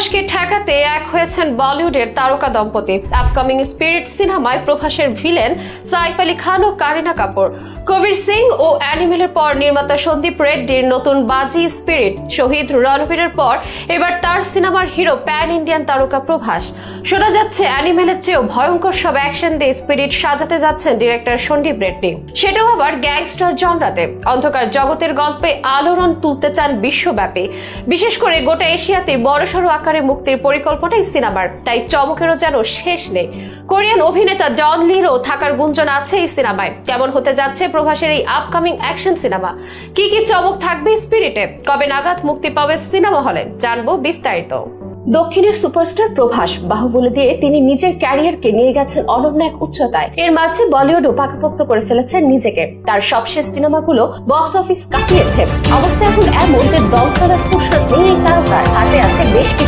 প্রভাসকে ঠেকাতে এক হয়েছেন বলিউডের তারকা দম্পতি। আপকামিং স্পিরিট সিনেমায় প্রভাসের ভিলেন সাইফ আলী খান ও কারিনা কাপুর। কবির সিং ও অ্যানিমেলের পর নির্মাতা সন্দীপ রেড্ডির নতুন বাজি স্পিরিট শহীদ রণবীরের পর এবার তার সিনেমার হিরো প্যান ইন্ডিয়ান তারকা প্রভাস। শোনা যাচ্ছে অ্যানিমেলের চেয়েও ভয়ঙ্কর সব অ্যাকশন দিয়ে স্পিরিট সাজাতে যাচ্ছেন ডিরেক্টর সন্দীপ রেড্ডি। সেটাও আবার গ্যাংস্টার জনরাতে। অন্ধকার জগতের গল্পে আলোড়ন তুলতে চান বিশ্বব্যাপী। বিশেষ করে গোটা এশিয়াতে বড়সড় আকারে মুক্তির পরিকল্পনা এই সিনেমার। তাই চমকেরও যেন শেষ নেই। কোরিয়ান অভিনেতা ডন লিরও থাকার গুঞ্জন আছে এই সিনেমায়। কেমন হতে যাচ্ছে প্রভাসের এই আপকামিং অ্যাকশন সিনেমা? কি কি চমক থাকবে স্পিরিটে? কবে নাগাদ মুক্তি পাবে সিনেমা হলে? জানব বিস্তারিত। দক্ষিণের সুপারস্টার প্রভাস বাহুবলী দিয়ে তিনি নিজের ক্যারিয়ারকে নিয়ে গেছেন অনন্য এক উচ্চতায়। এর মাঝে বলিউডও পাকাপোক্ত করে ফেলেছেন নিজেকে। তার সবশেষ সিনেমাগুলো বক্স অফিস কাটিয়েছে অবস্থা এখন এমন যে দল ফেলার